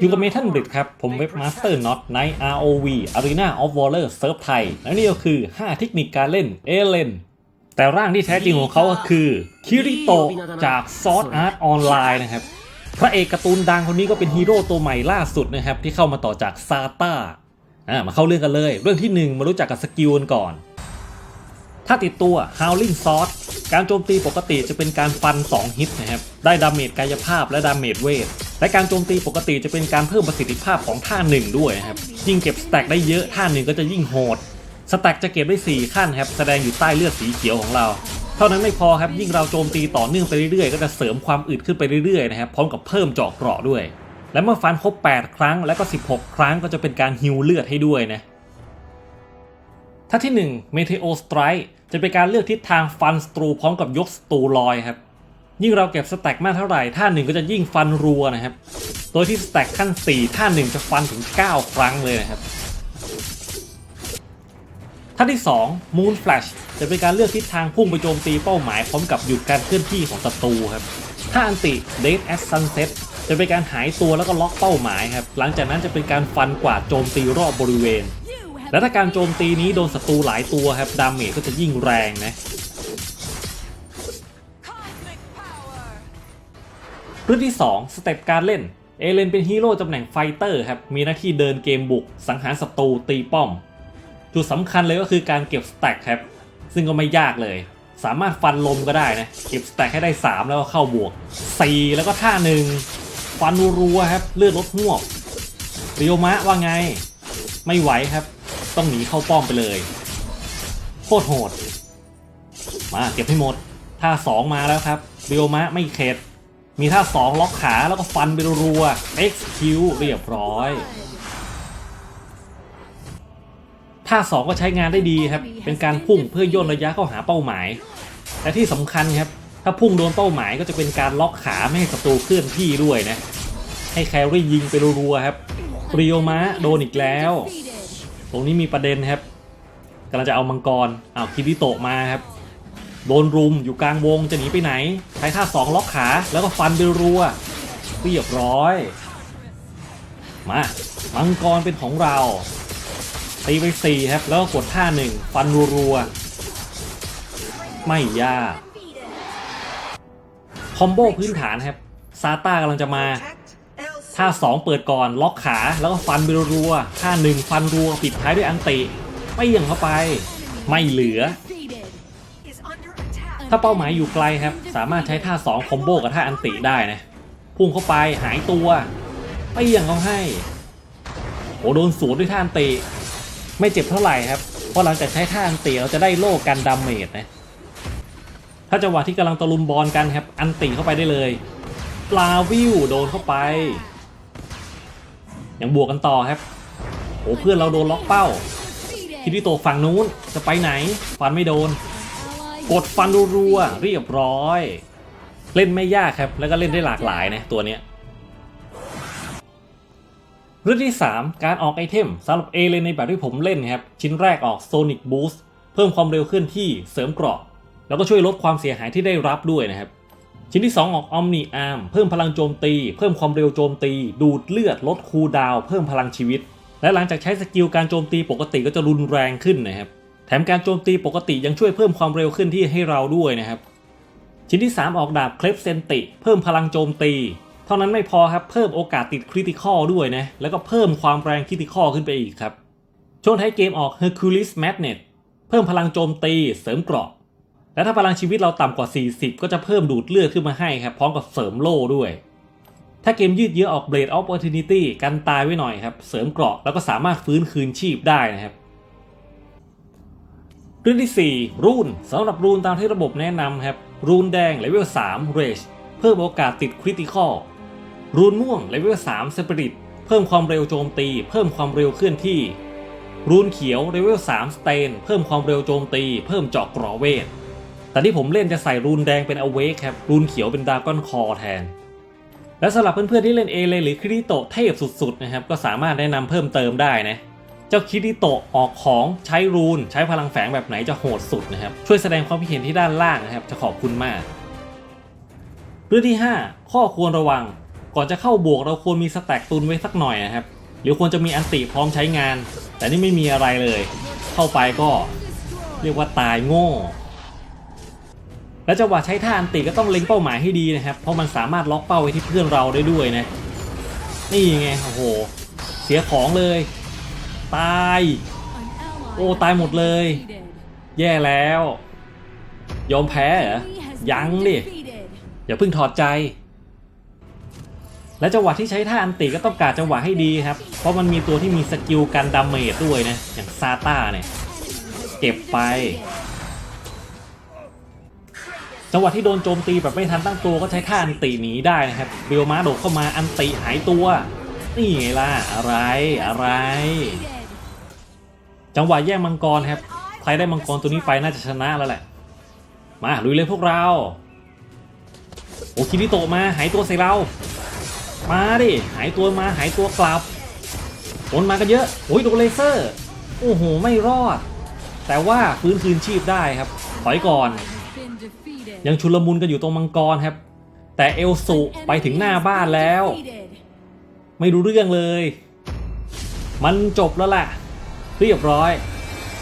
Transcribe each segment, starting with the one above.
อยู่กับเมทัลบริดครับ ผมเว็บมาสเตอร์น็อตใน ROV Arena of Valor เซิร์ฟไทยและนี่ก็คือ 5 เทคนิคการเล่นเอเลนแต่ร่างที่แท้จริงของเขาก็คือ คิริโตจาก Sword Art Online นะครับ พระเอกการ์ตูนดังคนนี้ก็เป็นฮีโร่ตัวใหม่ล่าสุดนะครับ ที่เข้ามาต่อจากซาต้าอ่ามาเข้าเรื่องกันเลย เรื่องที่ 1 มารู้จักกับสกิลกันก่อน ถ้าติดตัว Howling Sword การโจมตีปกติจะเป็นการฟัน 2 ฮิตนะครับ ได้ดาเมจกายภาพและดาเมจเวท และการโจมตีปกติจะเป็นการเพิ่มประสิทธิภาพของท่าหนึ่งด้วยครับยิ่งเก็บสแต็กได้เยอะท่าหนึ่งก็จะยิ่งโหดสแต็กจะเก็บได้ 4 ขั้นครับแสดงอยู่ใต้เลือดสีเขียวของเรา เท่านั้นไม่พอครับยิ่งเราโจมตีต่อเนื่องไปเรื่อยๆ ก็จะเสริมความอึดขึ้นไปเรื่อยๆนะครับพร้อมกับเพิ่มเจาะเกราะด้วย และเมื่อฟันครบ 8 ครั้งแล้วก็ 16 ครั้งก็จะเป็นการฮิวเลือดให้ด้วยนะท่าที่1 Meteo Strike จะเป็นการเลือกทิศทางฟันสตรูพร้อมกับยกสตรูลอยครับ ยิ่งเราเก็บสแต็กมากเท่าไหร่ท่าหนึ่งก็จะยิ่งฟันรัวนะครับ โดยที่สแต็กขั้น 4 ท่าหนึ่งจะฟันถึง 9 ครั้งเลยนะครับท่าที่ 2 Moon Flash จะเป็นการเลือกทิศทางพุ่งไปโจมตีเป้าหมายพร้อมกับหยุดการเคลื่อนที่ของศัตรูครับถ้าอันติ Dead as Sunset จะเป็นการหายตัวแล้วก็ล็อกเป้าหมายครับ หลังจากนั้นจะเป็นการฟันกวาดโจมตีรอบบริเวณ และถ้าการโจมตีนี้โดนศัตรูหลายตัวครับ ดาเมจก็จะยิ่งแรงนะ รื่องที่ 2 สเต็ปการเล่น เอเลนเป็นฮีโร่ตำแหน่งไฟเตอร์ครับ มีหน้าที่เดินเกมบุก สังหารศัตรูตีป้อม จุดสำคัญเลยก็คือการเก็บสแต็กครับ ซึ่งก็ไม่ยากเลย สามารถฟันลมก็ได้นะ เก็บสแต็กให้ได้ 3 แล้วก็เข้าบวก 4 แล้วก็ท่าหนึ่งฟันรัวครับ เลือดลดหวบเรียวมะว่าไง ไม่ไหวครับ ต้องหนีเข้าป้อมไปเลยโคตรโหด มาเก็บให้หมดท่า2มาแล้วครับเรียวมะไม่เข็ด มีท่า2ล็อกขาแล้วก็ฟันไปรัวๆ XQ เรียบร้อยท่า2ก็ใช้งานได้ดีครับ เป็นการพุ่งเพื่อย่นระยะเข้าหาเป้าหมายแต่ที่สำคัญครับ ถ้าพุ่งโดนเป้าหมายก็จะเป็นการล็อกขาไม่ให้ศัตรูเคลื่อนที่ด้วยนะ ให้แครี่ยิงไปรัวๆครับเรียวมะโดนอีกแล้ว ตรงนี้มีประเด็นครับกำลังจะเอามังกรอ้าวคิริโตะมาครับ โดนรุมอยู่กลางวงจะหนีไปไหน ใช้ท่าสองล็อกขาแล้วก็ฟันไปรัวเรียบร้อย มามังกรเป็นของเราตีไปสี่ครับ แล้วก็กดท่าหนึ่งฟันรัวๆไม่ยากคอมโบพื้นฐานครับซาต้ากำลังจะมาท่า2เปิดก่อนล็อกขาแล้วก็ฟันไปรัวๆท่า1ฟันรัวปิดท้ายด้วยอันติไม่ยังเข้าไป ไม่เหลือ ถ้าเป้าหมายอยู่ไกลครับ สามารถใช้ท่า 2 คอมโบกับท่าอันติได้นะ พุ่งเข้าไปหายตัวไม่ยังเขาให้โอ้โดนสวนด้วยท่าอันติ ไม่เจ็บเท่าไหร่ครับ เพราะหลังจากใช้ท่าอันติเราจะได้โล่กันดาเมจนะ ถ้าจังหวะที่กำลังตะลุมบอลกันครับ อันติเข้าไปได้เลย ปลาวิวโดนเข้าไป ยังบวกกันต่อครับโอ้เพื่อนเราโดนล็อกเป้าคิริโตฝั่งนู้นจะไปไหน ฟันไม่โดน กดฟันรัวเรียบร้อย เล่นไม่ยากครับ แล้วก็เล่นได้หลากหลายนะตัวเนี้ยเรื่องที่ 3 การออกไอเทมสำหรับเอเลนในแบบที่ผมเล่นครับ ชิ้นแรกออก Sonic Boost เพิ่มความเร็วเคลื่อนที่เสริมเกราะ แล้วก็ช่วยลดความเสียหายที่ได้รับด้วยนะครับ ชิ้นที่ 2 ออก Omni Arm เพิ่มพลังโจมตี เพิ่มความเร็วโจมตี ดูดเลือดลดคูลดาว เพิ่มพลังชีวิต และหลังจากใช้สกิลการโจมตีปกติก็จะรุนแรงขึ้นนะครับ แถมการโจมตีปกติยังช่วยเพิ่มความเร็วขึ้นที่ให้เราด้วยนะครับ ชิ้นที่ 3 ออกดาบเคลฟเซนติ เพิ่มพลังโจมตี เท่านั้นไม่พอครับเพิ่มโอกาสติดคริติคอลด้วยนะ แล้วก็เพิ่มความแรงคริติคอลขึ้นไปอีกครับ ช่วงท้ายเกมออก Hercules Magnet เพิ่มพลังโจมตีเสริมเกราะ และถ้าพลังชีวิตเราต่ำกว่า 40 ก็จะเพิ่มดูดเลือดขึ้นมาให้ครับพร้อมกับเสริมโล่ด้วย ถ้าเกมยืดเยื้อออก Blade of Opportunity กันตายไว้หน่อยครับเสริมเกราะแล้วก็สามารถฟื้นคืนชีพได้นะครับ เรื่องที่ 4 รูนสำหรับรูนตามที่ระบบแนะนำครับ รูนแดงเลเวล3 Rage เพิ่มโอกาสติดคริติคอลรูนม่วงเลเวล3 Spirit เพิ่มความเร็วโจมตี เพิ่มความเร็วเคลื่อนที่ รูนเขียวเลเวล3 Stain เพิ่มความเร็วโจมตี เพิ่มเจาะกราะเวทแต่ที่ผมเล่นจะใส่รูนแดงเป็น Awake ครับ รูนเขียวเป็นด r a ก้อนคอแทน และสำหรับเพื่อนๆที่เล่นเอเลหรือคริโตเทพสุดๆนะครับก็สามารถแนะนำเพิ่มเติมได้นะ เจ้าคิริโตะออกของใช้รูน ใช้พลังแฝงแบบไหนจะโหดสุดนะครับ ช่วยแสดงความคิดเห็นที่ด้านล่างนะครับ จะขอบคุณมาก เรื่องที่ 5 ข้อควรระวัง ก่อนจะเข้าบวกเราควรมีสแต็กตุนไว้สักหน่อยนะครับ หรือควรจะมีอันติพร้อมใช้งาน แต่นี่ไม่มีอะไรเลย เข้าไปก็ เรียกว่าตายโง่ และจังหวะใช้ท่าอันติก็ต้องเล็งเป้าหมายให้ดีนะครับ เพราะมันสามารถล็อกเป้าไว้ที่เพื่อนเราได้ด้วยนะ นี่ไงโอ้โห เสียของเลย ตาย โอ้ ตายหมดเลย แย่แล้ว ยอมแพ้เหรอ ยังดิอย่าเพิ่งถอดใจ และจังหวะที่ใช้ท่าอันติก็ต้องการจังหวะให้ดีครับ เพราะมันมีตัวที่มีสกิลกันดาเมจด้วยนะ อย่างซาต้าเนี่ย เก็บไป จังหวะที่โดนโจมตีแบบไม่ทันตั้งตัวก็ใช้ท่าอันติหนีได้นะครับเบลมาโดดเข้ามาอันติหายตัว นี่ไงล่ะ อะไร อะไร จังหวะแย่งมังกรครับ ใครได้มังกรตัวนี้ไปน่าจะชนะแล้วแหละ มาลุยเลยพวกเรา โอคิริโตะมาหายตัวใส่เรา มาดิ หายตัวมาหายตัวกลับคนมากันเยอะโอ้ยโดนเลเซอร์ โอ้โห ไม่รอด แต่ว่าฟื้นคืนชีพได้ครับ ถอยก่อน ยังชุลมุนกันอยู่ตรงมังกรครับ แต่เอลสุไปถึงหน้าบ้านแล้ว ไม่รู้เรื่องเลย มันจบแล้วแหละ เรียบร้อย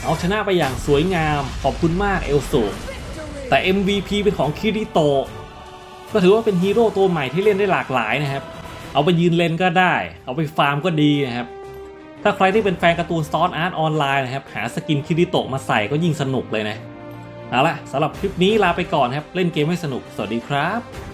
เอาชนะไปอย่างสวยงามขอบคุณมากเอลสุแต่ MVP เป็นของคิริโตก็ถือว่าเป็นฮีโร่ตัวใหม่ที่เล่นได้หลากหลายนะครับ เอาไปยืนเลนก็ได้ เอาไปฟาร์มก็ดีนะครับ ถ้าใครที่เป็นแฟนการ์ตูนซอสอาร์ตออนไลน์นะครับ หาสกินคิริโตมาใส่ก็ยิ่งสนุกเลยนะ เอาละสำหรับคลิปนี้ลาไปก่อนครับ เล่นเกมให้สนุก สวัสดีครับ